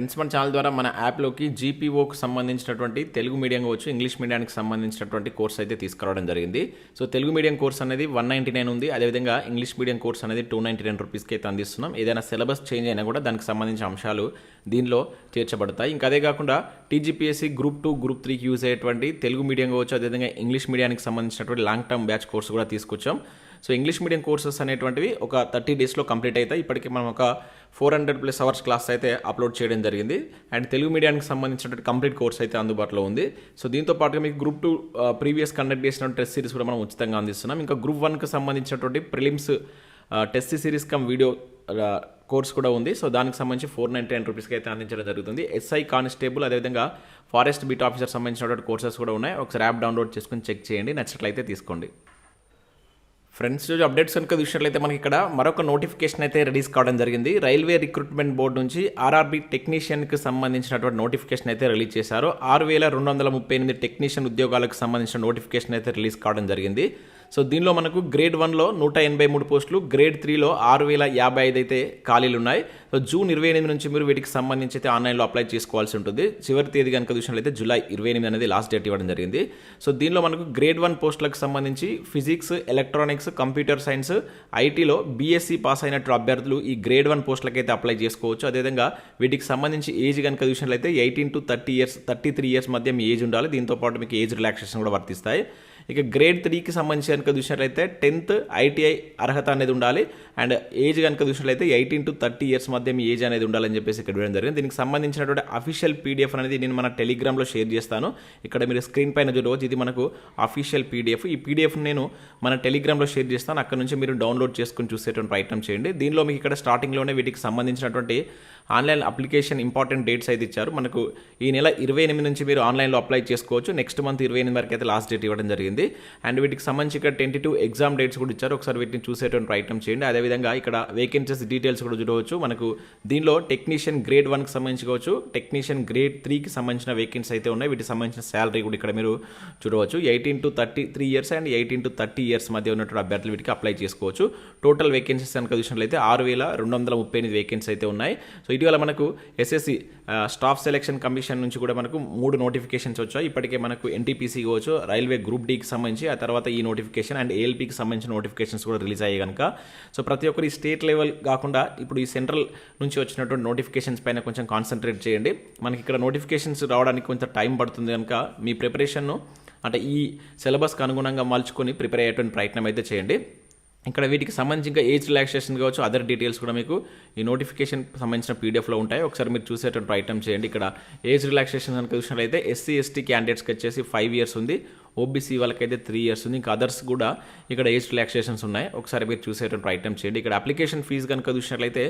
Friends మన channel ద్వారా మన యాప్లోకి జీపీఓకి సంబంధించినటువంటి తెలుగు మీడియం కావచ్చు ఇంగ్లీష్ మీడియానికి సంబంధించినటువంటి కోర్స్ అయితే తీసుకురావడం జరిగింది. సో తెలుగు మీడియం కోర్స్ అనేది వన్ నైంటీ నైన్ ఉంది. అదేవిధంగా ఇంగ్లీష్ మీడియం కోర్స్ అనేది టూ నైంటీ నైన్ రూపీస్కి అయితే అందిస్తున్నాం. ఏదైనా సిలబస్ చేంజ్ అయినా కూడా దానికి సంబంధించిన అంశాలు దీనిలో చేర్చబడతాయి. ఇంకా అదే కాకుండా టీజీపీఎస్సీ గ్రూప్ టూ గ్రూప్ త్రీకి యూజ్ అయ్యేటువంటి తెలుగు మీడియం కావచ్చు అదేవిధంగా ఇంగ్లీష్ మీడియానికి సంబంధించినటువంటి లాంగ్ టర్మ్ బ్యాచ్ కోర్స్ కూడా తీసుకొచ్చాం. సో ఇంగ్లీష్ మీడియం కోర్సెస్ అనేటువంటివి ఒక థర్టీ డేస్లో కంప్లీట్ అవుతాయి. ఇప్పటికీ మనం ఒక four hundred plus hours class అయితే అప్లోడ్ చేయడం జరిగింది. అండ్ తెలుగు మీడియానికి సంబంధించినటువంటి కంప్లీట్ కోర్స్ అయితే అందుబాటులో ఉంది. సో దీంతో పాటుగా మీకు గ్రూప్ టూ ప్రీవియస్ కండక్ట్ చేసిన టెస్ట్ సిరీస్ కూడా మనం ఉచితంగా అందిస్తున్నాం. ఇంకా గ్రూప్ వన్కి సంబంధించినటువంటి prelims test series cum video course కూడా ఉంది. సో దానికి సంబంధించి ఫోర్ నైంటీ నైన్ రూపీస్కి అయితే అందించడం జరుగుతుంది. ఎస్ఐ కానిస్టేబుల్ అదేవిధంగా ఫారెస్ట్ బీట్ ఆఫీసర్ సంబంధించినటువంటి కోర్సెస్ కూడా ఉన్నాయి. ఒకసారి యాప్ డౌన్లోడ్ చేసుకుని చెక్ చేయండి. నచ్చినట్లయితే తీసుకోండి. ఫ్రెండ్స్ రోజు అప్డేట్స్ కనుక చూసినట్లయితే మనకి ఇక్కడ మరొక నోటిఫికేషన్ అయితే రిలీజ్ కావడం జరిగింది. రైల్వే రిక్రూట్మెంట్ బోర్డు నుంచి ఆర్ఆర్బీ టెక్నీషియన్కి సంబంధించినటువంటి నోటిఫికేషన్ అయితే రిలీజ్ చేశారు. ఆరు వేల రెండు వందల ముప్పై ఎనిమిది టెక్నీషియన్ ఉద్యోగాలకు సంబంధించిన నోటిఫికేషన్ అయితే రిలీజ్ కావడం జరిగింది. సో దీనిలో మనకు గ్రేడ్ వన్లో నూట ఎనభై మూడు పోస్టులు గ్రేడ్ త్రీలో ఆరు వేల యాభై ఐదు అయితే ఖాళీలు ఉన్నాయి. సో జూన్ ఇరవై ఎనిమిది నుంచి మీరు వీటికి సంబంధించి అయితే ఆన్లైన్లో అప్లై చేసుకోవాల్సి ఉంటుంది. చివరి తేదీ కనుక చూసినట్లయితే జూలై ఇరవై ఎనిమిది అనేది లాస్ట్ డేట్ ఇవ్వడం జరిగింది. సో దీనిలో మనకు గ్రేడ్ వన్ పోస్టులకు సంబంధించి ఫిజిక్స్ ఎలక్ట్రానిక్స్ కంప్యూటర్ సైన్స్ ఐటీలో బీఎస్సీ పాస్ అయినట్టు అభ్యర్థులు ఈ గ్రేడ్ వన్ పోస్టులకైతే అప్లై చేసుకోవచ్చు. అదేవిధంగా వీటికి సంబంధించి ఏజ్ కనుక చూసినట్లయితే eighteen to thirty years thirty three years మధ్య మీ ఏజ్ ఉండాలి. దీంతో పాటు మీకు ఏజ్ రిలాక్సేషన్ కూడా వర్తిస్తాయి. ఇక గ్రేడ్ త్రీకి సంబంధించి కనుక చూసినట్లయితే టెన్త్ ఐటీఐ అర్హత అనేది ఉండాలి. అండ్ ఏజ్ కనుక చూసినట్లయితే ఎయిటీన్ టు థర్టీ ఇయర్స్ మధ్య మీ ఏజ్ అనేది ఉండాలని చెప్పేసి ఇక్కడ ఇవ్వడం జరిగింది. దీనికి సంబంధించినటువంటి అఫీషియల్ పీడిఎఫ్ అనేది నేను మన టెలిగ్రామ్లో షేర్ చేస్తాను. ఇక్కడ మీరు స్క్రీన్ పైన చూడవచ్చు. ఇది మనకు అఫీషియల్ పీడిఎఫ్ ఈ పీడిఎఫ్ నేను మన టెలిగ్రామ్లో షేర్ చేస్తాను. అక్కడ నుంచి మీరు డౌన్లోడ్ చేసుకుని చూసేటువంటి ప్రయత్నం చేయండి. దీనిలో మీకు ఇక్కడ స్టార్టింగ్లోనే వీటికి సంబంధించినటువంటి ఆన్లైన్ అప్లికేషన్ ఇంపార్టెంట్ డేట్స్ అయితే ఇచ్చారు. మనకు ఈ నెల ఇరవై ఎనిమిది నుంచి మీరు ఆన్లైన్లో అప్లై చేసుకోవచ్చు. నెక్స్ట్ మంత్ ఇరవై ఎనిమిది వరకు అయితే లాస్ట్ డేట్ ఇవ్వడం జరిగింది. అండ్ వీటికి సంబంధించి ఇక్కడ టెంటీ ఎగ్జామ్ డేట్స్ కూడా ఇచ్చారు. ఒకసారి వీటిని చూసేటువంటి ప్రయత్నం చేయండి. అదేవిధంగా ఇక్కడ వేకెన్సీస్ డీటెయిల్స్ కూడా చూడవచ్చు. మనకు దీనిలో టెక్నీషియన్ గ్రేడ్ వన్కి సంబంధించి కావచ్చు. టెక్నీషియన్ గ్రేడ్ త్రీకి సంబంధించిన వేకెన్సీ అయితే ఉన్నాయి. వీటికి సంబంధించిన శాలరీ కూడా ఇక్కడ మీరు చూడవచ్చు. Eighteen to thirty three years and eighteen to thirty years మధ్య ఉన్నటువంటి అభ్యర్థులు వీటికి అప్లై చేసుకోవచ్చు. టోటల్ వేకెన్సీస్ కనుక చూసినట్లయితే ఆరు వేల రెండు వందల ముప్పై ఎనిమిది వేకెన్సీ అయితే ఉన్నాయి. సో ఇటీవల మనకు ఎస్ఎస్సి స్టాఫ్ సెలక్షన్ కమిషన్ నుంచి కూడా మనకు మూడు నోటిఫికేషన్స్ వచ్చాయి. ఇప్పటికే మనకు ఎన్టీపీసీ కావచ్చు రైల్వే గ్రూప్ డీకి సంబంధించి ఆ తర్వాత ఈ నోటిఫికేషన్ అండ్ ఏఎల్పీకి సంబంధించిన నోటిఫికేషన్స్ కూడా రిలీజ్ అయ్యాయి కనుక. సో ప్రతి ఒక్కరు ఈ స్టేట్ లెవెల్ కాకుండా ఇప్పుడు ఈ సెంట్రల్ నుంచి వచ్చినటువంటి నోటిఫికేషన్స్ పైన కొంచెం కాన్సన్ట్రేట్ చేయండి. మనకి ఇక్కడ నోటిఫికేషన్స్ రావడానికి కొంచెం టైం పడుతుంది కనుక మీ ప్రిపరేషన్ను అంటే ఈ సిలబస్కి అనుగుణంగా మలుచుకొని ప్రిపేర్ అయ్యేటువంటి ప్రయత్నం అయితే చేయండి. ఇక్కడ వీటికి సంబంధించి ఇంకా ఏజ్ రిలాక్సేషన్ కావచ్చు అదర్ డీటెయిల్స్ కూడా మీకు ఈ నోటిఫికేషన్ సంబంధించిన పీడిఎఫ్లో ఉంటాయి. ఒకసారి మీరు చూసేటువంటి ఐటమ్ చేయండి. ఇక్కడ ఏజ్ రిలాక్సేషన్ కనుక చూసినట్లయితే ఎస్సీ ఎస్టీ క్యాండిడేట్స్కి వచ్చేసి ఫైవ్ ఇయర్స్ ఉంది. ఓబీసీ వాళ్ళకైతే త్రీ ఇయర్స్ ఉంది. ఇంకా అదర్స్ కూడా ఇక్కడ ఏజ్ రిలాక్సేషన్స్ ఉన్నాయి. ఒకసారి మీరు చూసేటువంటి ఐటమ్ చేయండి. ఇక్కడ అప్లికేషన్ ఫీజు కనుక చూసినట్లయితే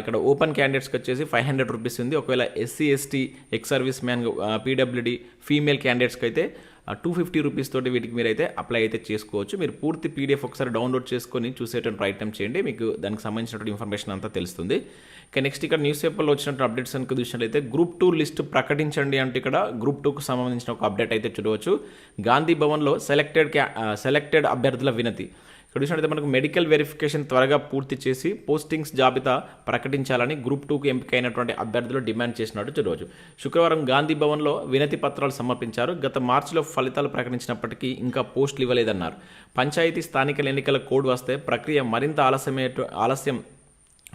ఇక్కడ ఓపెన్ క్యాండిడేట్స్కి వచ్చేసి ఫైవ్ హండ్రెడ్ రూపీస్ ఉంది. ఒకవేళ SC ST ex serviceman PWD female క్యాండిడేట్స్కి అయితే టూ ఫిఫ్టీ రూపీస్ తోటి వీటికి మీరు అయితే అప్లై అయితే చేసుకోవచ్చు. మీరు పూర్తి పీడిఎఫ్ ఒకసారి డౌన్లోడ్ చేసుకొని చూసేటువంటి ప్రయత్నం చేయండి. మీకు దానికి సంబంధించినటువంటి ఇన్ఫర్మేషన్ అంతా తెలుస్తుంది. ఇక నెక్స్ట్ ఇక్కడ న్యూస్ పేపర్లో వచ్చినట్టు అప్డేట్స్ కనుక చూసినట్లయితే గ్రూప్ టూ లిస్ట్ ప్రకటించండి అంటే ఇక్కడ గ్రూప్ టూకు సంబంధించిన ఒక అప్డేట్ అయితే చూడవచ్చు. గాంధీ భవన్లో సెలెక్టెడ్ క్యా సెలెక్టెడ్ అభ్యర్థుల వినతి. ఇక్కడ చూసినట్లయితే మనకు మెడికల్ వెరిఫికేషన్ త్వరగా పూర్తి చేసి పోస్టింగ్స్ జాబితా ప్రకటించాలని గ్రూప్ టూకు ఎంపికైనటువంటి అభ్యర్థులు డిమాండ్ చేసినట్టు ఈరోజు శుక్రవారం గాంధీ భవన్లో వినతి పత్రాలు సమర్పించారు. గత మార్చిలో ఫలితాలు ప్రకటించినప్పటికీ ఇంకా పోస్టులు ఇవ్వలేదన్నారు. పంచాయతీ స్థానిక ఎన్నికల కోడ్ వస్తే ప్రక్రియ మరింత ఆలస్యమే ఆలస్యం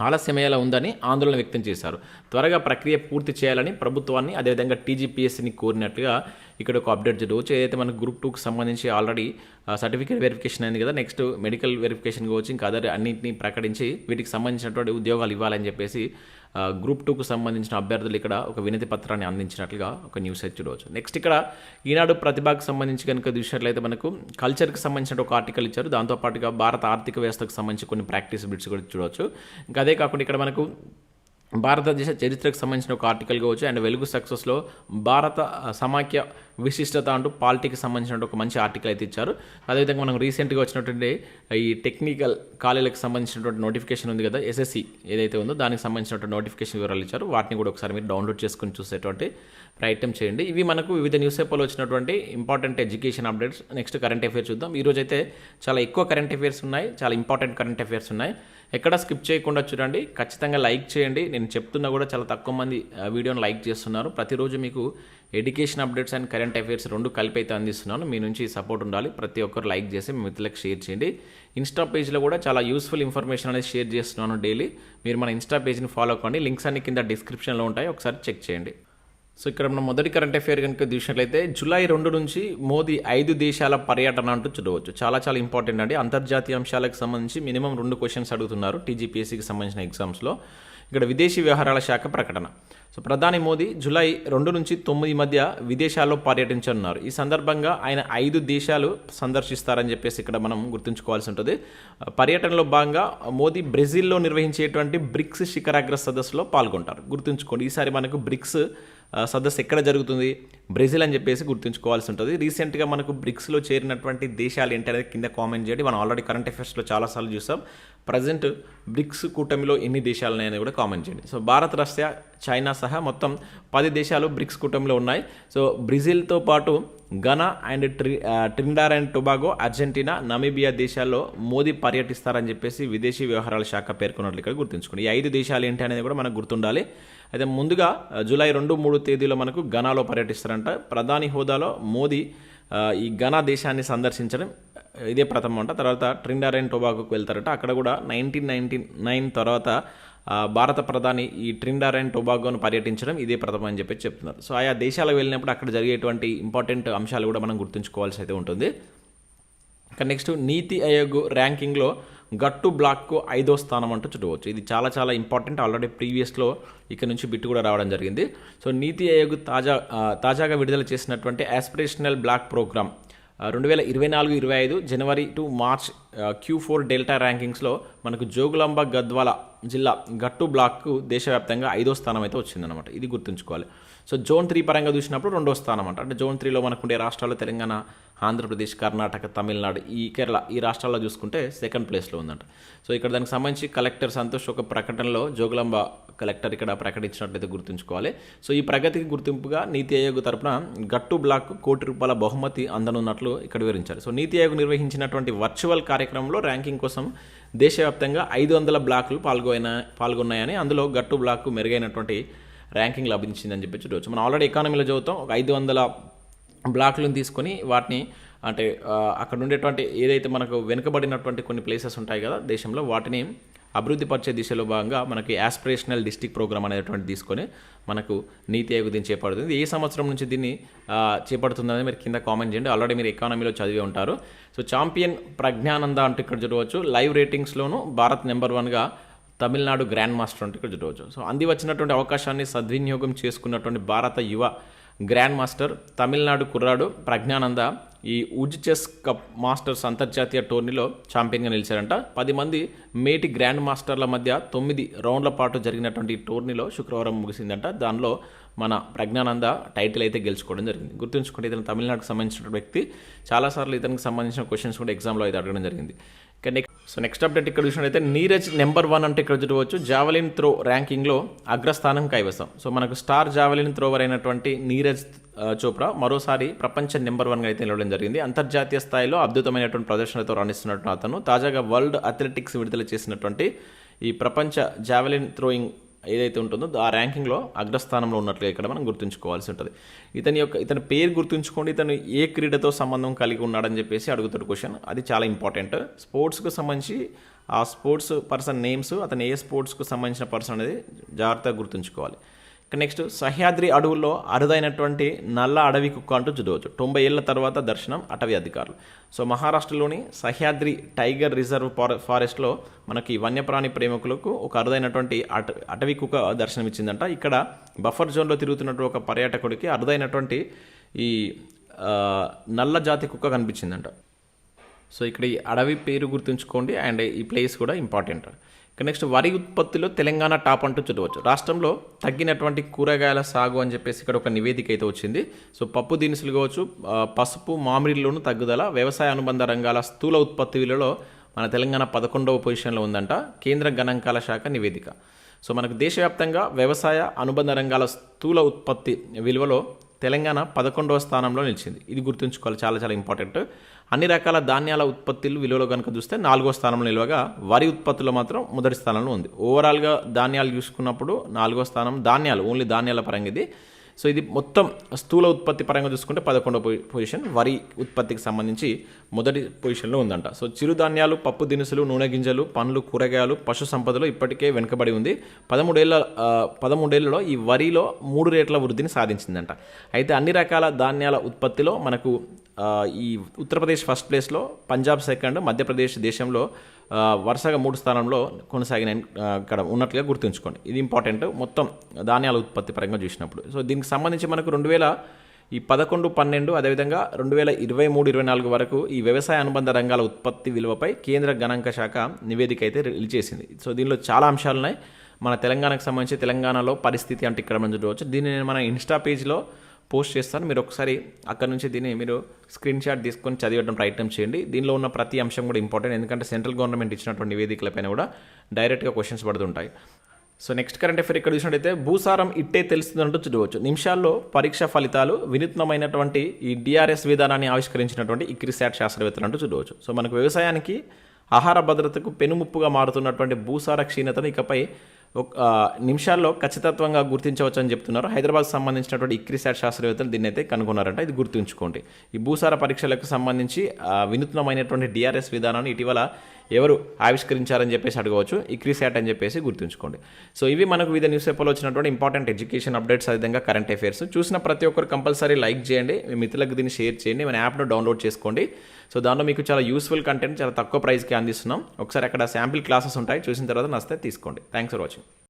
ఆలస్యమయ్యేలా ఉందని ఆందోళన వ్యక్తం చేశారు. త్వరగా ప్రక్రియ పూర్తి చేయాలని ప్రభుత్వాన్ని అదేవిధంగా టీజీపీఎస్సీని కోరినట్లుగా ఇక్కడ ఒక అప్డేట్ చేయవచ్చు ఏదైతే మనకు గ్రూప్ టూకి సంబంధించి ఆల్రెడీ సర్టిఫికేట్ వెరిఫికేషన్ అయింది కదా నెక్స్ట్ మెడికల్ వెరిఫికేషన్ కావచ్చు ఇంకా అదర్ అన్నింటినీ ప్రకటించి వీటికి సంబంధించినటువంటి ఉద్యోగాలు ఇవ్వాలని చెప్పేసి గ్రూప్ టూకు సంబంధించిన అభ్యర్థులు ఇక్కడ ఒక వినతి పత్రాన్ని అందించినట్లుగా ఒక న్యూస్ అయితే చూడవచ్చు. నెక్స్ట్ ఇక్కడ ఈనాడు ప్రతిభకు సంబంధించి కనుక చూసినట్లయితే మనకు కల్చర్కి సంబంధించిన ఒక ఆర్టికల్ ఇచ్చారు. దాంతోపాటుగా భారత ఆర్థిక వ్యవస్థకు సంబంధించి కొన్ని ప్రాక్టీస్ బిట్స్ కూడా చూడవచ్చు. ఇంకా అదే కాకుండా ఇక్కడ మనకు భారతదేశ చరిత్రకు సంబంధించిన ఒక ఆర్టికల్ కావచ్చు అండ్ వెలుగు సక్సెస్లో భారత సమాఖ్య విశిష్టత అంటూ పాలిటీకి సంబంధించిన ఒక మంచి ఆర్టికల్ అయితే ఇచ్చారు. అదేవిధంగా మనం రీసెంట్గా వచ్చినటువంటి ఈ టెక్నికల్ కాలేజీలకు సంబంధించినటువంటి నోటిఫికేషన్ ఉంది కదా ఎస్ఎస్సి ఏదైతే ఉందో దానికి సంబంధించినటువంటి నోటిఫికేషన్ వివరాలు ఇచ్చారు. వాటిని కూడా ఒకసారి మీరు డౌన్లోడ్ చేసుకుని చూసేటువంటి ప్రయత్నం చేయండి. ఇవి మనకు వివిధ న్యూస్ పేపర్లో వచ్చినటువంటి important education updates next current affairs చూద్దాం. ఈ అయితే చాలా ఎక్కువ కరెంట్ అఫైర్స్ ఉన్నాయి చాలా ఇంపార్టెంట్ కరెంట్ అఫైర్స్ ఉన్నాయి. ఎక్కడ స్కిప్ చేయకుండా చూడండి. ఖచ్చితంగా లైక్ చేయండి. నేను చెప్తున్నా కూడా చాలా తక్కువ మంది వీడియోని లైక్ చేస్తున్నారు. ప్రతిరోజు మీకు education updates and current affairs రెండు కలిపి అయితే అందిస్తున్నాను. మీ నుంచి సపోర్ట్ ఉండాలి. ప్రతి ఒక్కరు లైక్ చేసి మీ మిత్రులకు షేర్ చేయండి. ఇన్స్టా పేజ్లో కూడా చాలా యూస్ఫుల్ ఇన్ఫర్మేషన్ అనేది షేర్ చేస్తున్నాను డైలీ. మీరు మన ఇన్స్టా పేజ్ని ఫాలో అవ్వండి. లింక్స్ అన్ని కింద డిస్క్రిప్షన్లో ఉంటాయి. ఒకసారి చెక్ చేయండి. సో ఇక్కడ మనం మొదటి కరెంట్ అఫేర్ కనుక చూసినట్లయితే జూలై రెండు నుంచి మోదీ ఐదు దేశాల పర్యటన అంటూ చూడవచ్చు. చాలా చాలా ఇంపార్టెంట్ అండి. అంతర్జాతీయ అంశాలకు సంబంధించి మినిమం రెండు క్వశ్చన్స్ అడుగుతున్నారు టీజీపీఎస్సీకి సంబంధించిన ఎగ్జామ్స్లో ఇక్కడ విదేశీ వ్యవహారాల శాఖ ప్రకటన. సో ప్రధాని మోదీ జూలై రెండు నుంచి తొమ్మిది మధ్య విదేశాల్లో పర్యటించనున్నారు. ఈ సందర్భంగా ఆయన ఐదు దేశాలు సందర్శిస్తారని చెప్పేసి ఇక్కడ మనం గుర్తుంచుకోవాల్సి ఉంటుంది. పర్యటనలో భాగంగా మోదీ బ్రెజిల్లో నిర్వహించేటువంటి బ్రిక్స్ శిఖరాగ్ర సదస్సులో పాల్గొంటారు. గుర్తుంచుకోండి ఈసారి మనకు బ్రిక్స్ సదస్సు ఎక్కడ జరుగుతుంది? బ్రెజిల్ అని చెప్పేసి గుర్తుంచుకోవాల్సి ఉంటుంది. రీసెంట్గా మనకు బ్రిక్స్లో చేరినటువంటి దేశాలు ఏంటి అనేది కింద కామెంట్ చేయండి. మనం ఆల్రెడీ కరెంట్ అఫేర్స్లో చాలాసార్లు చూసాం. ప్రజెంట్ బ్రిక్స్ కూటమిలో ఎన్ని దేశాలు ఉన్నాయని కూడా కామెంట్ చేయండి. సో భారత్ రష్యా చైనా సహా మొత్తం పది దేశాలు బ్రిక్స్ కూటమిలో ఉన్నాయి. సో బ్రెజిల్తో పాటు Ghana and ట్రి Trinidad and Tobago Argentina Namibia దేశాల్లో మోదీ పర్యటిస్తారని చెప్పేసి విదేశీ వ్యవహారాల శాఖ పేర్కొన్నట్లు ఇక్కడ గుర్తుంచుకోండి. ఈ ఐదు దేశాలు ఏంటి అనేది కూడా మనకు గుర్తుండాలి. అయితే ముందుగా జూలై రెండు మూడు తేదీలో మనకు ఘనాలో పర్యటిస్తారంట. ప్రధాని హోదాలో మోదీ ఈ ఘనా దేశాన్ని సందర్శించడం ఇదే ప్రథమం అంట. తర్వాత ట్రిండార్ అండ్ టొబాకోకు వెళ్తారట. అక్కడ కూడా నైన్టీన్ నైన్టీ నైన్ తర్వాత భారత ప్రధాని ఈ ట్రిండార్ అండ్ టొబాగోను పర్యటించడం ఇదే ప్రథమం అని చెప్పి చెప్తున్నారు. సో ఆయా దేశాలకు వెళ్ళినప్పుడు అక్కడ జరిగేటువంటి ఇంపార్టెంట్ అంశాలు కూడా మనం గుర్తుంచుకోవాల్సి అయితే ఉంటుంది. ఇక నెక్స్ట్ నీతి ఆయోగ్ ర్యాంకింగ్లో గట్టు బ్లాక్కు ఐదో స్థానం అంటూ చూడవచ్చు. ఇది చాలా చాలా ఇంపార్టెంట్. ఆల్రెడీ ప్రీవియస్లో ఇక్కడ నుంచి బిట్టు కూడా రావడం జరిగింది. సో నీతి ఆయోగ్ తాజా తాజాగా విడుదల చేసినటువంటి ఆస్పిరేషనల్ బ్లాక్ ప్రోగ్రామ్ రెండు వేల ఇరవై నాలుగు ఇరవై ఐదు January to March Q four delta ర్యాంకింగ్స్లో మనకు జోగులాంబ గద్వాల జిల్లా గట్టు బ్లాక్కు దేశవ్యాప్తంగా ఐదో స్థానం అయితే వచ్చిందనమాట ఇది గుర్తుంచుకోవాలి. సో జోన్ త్రీ పరంగా చూసినప్పుడు రెండో స్థానం అంట అంటే జోన్ త్రీలో మనకుండే రాష్ట్రాలు తెలంగాణ ఆంధ్రప్రదేశ్ కర్ణాటక తమిళనాడు ఈ కేరళ ఈ రాష్ట్రాల్లో చూసుకుంటే సెకండ్ ప్లేస్లో ఉందంట. సో ఇక్కడ దానికి సంబంధించి కలెక్టర్ సంతోష్ ఒక ప్రకటనలో జోగులాంబ కలెక్టర్ ఇక్కడ ప్రకటించినట్లయితే గుర్తుంచుకోవాలి. సో ఈ ప్రగతికి గుర్తింపుగా నీతి ఆయోగ్ తరపున గట్టు బ్లాక్ కోటి రూపాయల బహుమతి అందనున్నట్లు ఇక్కడ వివరించారు. సో నీతి ఆయోగ్ నిర్వహించినటువంటి వర్చువల్ కార్యక్రమంలో ర్యాంకింగ్ కోసం దేశవ్యాప్తంగా ఐదు వందల బ్లాకులు పాల్గొన పాల్గొన్నాయని అందులో గట్టు బ్లాక్ మెరుగైనటువంటి ర్యాంకింగ్ లభించిందని చెప్పి చూడవచ్చు. మనం ఆల్రెడీ ఎకానమీలో చదువుతాం. ఒక ఐదు వందల బ్లాక్లను తీసుకొని వాటిని అంటే అక్కడ ఉండేటువంటి ఏదైతే మనకు వెనుకబడినటువంటి కొన్ని ప్లేసెస్ ఉంటాయి కదా దేశంలో వాటిని అభివృద్ధి పరిచే దిశలో భాగంగా మనకి యాస్పిరేషనల్ డిస్టిక్ ప్రోగ్రామ్ అనేటువంటి తీసుకొని మనకు నీతి ఆయోగ్ దీన్ని చేపడుతుంది. ఏ సంవత్సరం నుంచి దీన్ని చేపడుతుందని మీరు కింద కామెంట్ చేయండి. ఆల్రెడీ మీరు ఎకానమీలో చదివి ఉంటారు. సో ఛాంపియన్ ప్రజ్ఞానంద అంటూ ఇక్కడ చూడవచ్చు. లైవ్ రేటింగ్స్లోనూ భారత్ నెంబర్ వన్గా తమిళనాడు గ్రాండ్ మాస్టర్ అంటే రోజు. సో అంది వచ్చినటువంటి అవకాశాన్ని సద్వినియోగం చేసుకున్నటువంటి భారత యువ గ్రాండ్ మాస్టర్ తమిళనాడు కుర్రాడు ప్రజ్ఞానంద ఈ ఉజ్ చెస్ కప్ మాస్టర్స్ అంతర్జాతీయ టోర్నీలో ఛాంపియన్గా నిలిచారంట. పది మంది మేటి గ్రాండ్ మాస్టర్ల మధ్య తొమ్మిది రౌండ్ల పాటు జరిగినటువంటి టోర్నీలో శుక్రవారం ముగిసిందంట. దానిలో మన ప్రజ్ఞానంద టైటిల్ అయితే గెలుచుకోవడం జరిగింది. గుర్తుంచుకుంటే ఇతను తమిళనాడుకు సంబంధించిన వ్యక్తి. చాలాసార్లు ఇతనికి సంబంధించిన క్వశ్చన్స్ కూడా ఎగ్జామ్లో అయితే అడగడం జరిగింది. సో నెక్స్ట్ అప్డేట్ ఇక్కడ చూసినట్టయితే నీరజ్ నెంబర్ వన్ అంటే ఇక్కడ చూడవచ్చు. జావలిన్ త్రో ర్యాంకింగ్లో అగ్రస్థానం కైవసం. సో మనకు స్టార్ జావలిన్ త్రోవర్ అయినటువంటి నీరజ్ చోప్రా మరోసారి ప్రపంచ నెంబర్ వన్గా అయితే నిలవడం జరిగింది. అంతర్జాతీయ స్థాయిలో అద్భుతమైనటువంటి ప్రదర్శనతో రాణిస్తున్నట్టు అతను. తాజాగా వరల్డ్ అథ్లెటిక్స్ విడుదల చేసినటువంటి ఈ ప్రపంచ జావలిన్ థ్రోయింగ్ ఏదైతే ఉంటుందో ఆ ర్యాంకింగ్లో అగ్రస్థానంలో ఉన్నట్లుగా ఇక్కడ మనం గుర్తుంచుకోవాల్సి ఉంటుంది. ఇతని యొక్క ఇతని పేరు గుర్తుంచుకోండి ఇతను ఏ క్రీడతో సంబంధం కలిగి ఉన్నాడని చెప్పేసి అడుగుతాడు క్వశ్చన్. అది చాలా ఇంపార్టెంట్. స్పోర్ట్స్కు సంబంధించి ఆ స్పోర్ట్స్ పర్సన్ నేమ్స్ అతను ఏ స్పోర్ట్స్కు సంబంధించిన పర్సన్ అనేది జాగ్రత్తగా గుర్తుంచుకోవాలి. నెక్స్ట్ సహ్యాద్రి అడవుల్లో అరుదైనటువంటి నల్ల అడవి కుక్క అంటూ చూడవచ్చు. తొంభై ఏళ్ళ తర్వాత దర్శనం అటవీ అధికారులు. సో మహారాష్ట్రలోని సహ్యాద్రి టైగర్ రిజర్వ్ ఫారె ఫారెస్ట్లో మనకి వన్యప్రాణి ప్రేమికులకు ఒక అరుదైనటువంటి అట అటవీ కుక్క దర్శనం ఇచ్చిందంట. ఇక్కడ బఫర్ జోన్లో తిరుగుతున్నటువంటి ఒక పర్యాటకుడికి అరుదైనటువంటి ఈ నల్ల జాతి కుక్క కనిపించిందంట. సో ఇక్కడ ఈ అడవి పేరు గుర్తుంచుకోండి. అండ్ ఈ ప్లేస్ కూడా ఇంపార్టెంట్. ఇక నెక్స్ట్ వరి ఉత్పత్తిలో తెలంగాణ టాప్ అంటూ చూడవచ్చు. రాష్ట్రంలో తగ్గినటువంటి కూరగాయల సాగు అని చెప్పేసి ఇక్కడ ఒక నివేదిక అయితే వచ్చింది. సో పప్పు దినుసులు కావచ్చు పసుపు మామిడిలోను తగ్గుదల వ్యవసాయ అనుబంధ రంగాల స్థూల ఉత్పత్తి విలువలో మన తెలంగాణ పదకొండవ పొజిషన్లో ఉందంట కేంద్ర గణాంకాల శాఖ నివేదిక. సో మనకు దేశవ్యాప్తంగా వ్యవసాయ అనుబంధ రంగాల స్థూల ఉత్పత్తి విలువలో తెలంగాణ పదకొండవ స్థానంలో నిలిచింది. ఇది గుర్తుంచుకోవాలి చాలా చాలా ఇంపార్టెంట్ అన్ని రకాల ధాన్యాల ఉత్పత్తులు విలువలో కనుక చూస్తే నాలుగో స్థానంలో నిలవగా వరి ఉత్పత్తులు మాత్రం మొదటి స్థానంలో ఉంది. ఓవరాల్గా ధాన్యాలు చూసుకున్నప్పుడు నాలుగో స్థానం ధాన్యాలు ఓన్లీ ధాన్యాల పరంగా ఇది. సో ఇది మొత్తం స్థూల ఉత్పత్తి పరంగా చూసుకుంటే పదకొండవ పొజిషన్ వరి ఉత్పత్తికి సంబంధించి మొదటి పొజిషన్లో ఉందంట. సో చిరుధాన్యాలు పప్పు దినుసులు నూనె గింజలు పండ్లు కూరగాయలు పశు సంపదలో ఇప్పటికే వెనుకబడి ఉంది. పదమూడేళ్ళ పదమూడేళ్ళలో ఈ వరిలో మూడు రేట్ల వృద్ధిని సాధించిందంట. అయితే అన్ని రకాల ధాన్యాల ఉత్పత్తిలో మనకు ఈ ఉత్తరప్రదేశ్ ఫస్ట్ ప్లేస్లో పంజాబ్ సెకండ్ మధ్యప్రదేశ్ దేశంలో వరుసగా మూడు స్థానంలో కొనసాగిన ఇక్కడ ఉన్నట్లుగా గుర్తుంచుకోండి. ఇది ఇంపార్టెంట్. మొత్తం ధాన్యాల ఉత్పత్తి పరంగా చూసినప్పుడు. సో దీనికి సంబంధించి మనకు రెండు వేల ఈ పదకొండు పన్నెండు అదేవిధంగా రెండు వేల ఇరవై మూడు ఇరవై నాలుగు వరకు ఈ వ్యవసాయ అనుబంధ రంగాల ఉత్పత్తి విలువపై కేంద్ర గణాంక శాఖ నివేదిక అయితే రిలీజ్ చేసింది. సో దీనిలో చాలా అంశాలు ఉన్నాయి మన తెలంగాణకు సంబంధించి తెలంగాణలో పరిస్థితి అంటే ఇక్కడ మనం చూడవచ్చు. దీన్ని మన ఇన్స్టా పేజ్లో పోస్ట్ చేస్తాను. మీరు ఒకసారి అక్కడ నుంచి దీన్ని మీరు స్క్రీన్ షాట్ తీసుకొని చదివడం ప్రయత్నం చేయండి. దీనిలో ఉన్న ప్రతి అంశం కూడా ఇంపార్టెంట్ ఎందుకంటే సెంట్రల్ గవర్నమెంట్ ఇచ్చినటువంటి నివేదికలపైన కూడా డైరెక్ట్గా క్వశ్చన్స్ పడుతుంటాయి. సో నెక్స్ట్ కరెంట్ అఫేర్ ఇక్కడ చూసినట్టయితే భూసారం ఇట్టే తెలుస్తుందంటూ చూడవచ్చు. నిమిషాల్లో పరీక్ష ఫలితాలు వినూత్నమైనటువంటి ఈ డిఆర్ఎస్ విధానాన్ని ఆవిష్కరించినటువంటి ఇక్రిసాట్ శాస్త్రవేత్తలు అంటూ చూడవచ్చు. సో మనకు వ్యవసాయానికి ఆహార భద్రతకు పెనుముప్పుగా మారుతున్నటువంటి భూసార క్షీణతను ఇకపై నిమిషాల్లో ఖచ్చితత్వంగా గుర్తించవచ్చు అని చెప్తున్నారు. హైదరాబాద్ సంబంధించినటువంటి ఇక్రిసాట్ శాస్త్రవేత్తలు దీన్ని అయితే కనుగొన్నారంట. ఇది గుర్తుంచుకోండి. ఈ భూసార పరీక్షలకు సంబంధించి వినూత్నమైనటువంటి డిఆర్ఎస్ విధానాన్ని ఇటీవల ఎవరు ఆవిష్కరించారని చెప్పేసి అడగవచ్చు ఇక్రిసాట్ అని చెప్పేసి గుర్తుంచుకోండి. సో ఇవి మనకు వివిధ న్యూస్ పేపర్లో వచ్చినటువంటి ఇంపార్టెంట్ ఎడ్యుకేషన్ అప్డేట్స్ అదేవిధంగా కరెంట్ అఫైర్స్. చూసిన ప్రతి ఒక్కరు కంపల్సరీ లైక్ చేయండి మీ మిత్రులకు దీన్ని షేర్ చేయండి మన యాప్ను డౌన్లోడ్ చేసుకోండి. సో దానిలో మీకు చాలా యూస్ఫుల్ కంటెంట్ చాలా తక్కువ ప్రైస్కి అందిస్తున్నాం. ఒకసారి అక్కడ శాంపిల్ క్లాసెస్ ఉంటాయి చూసిన తర్వాత నచ్చితే తీసుకోండి. Thanks for watching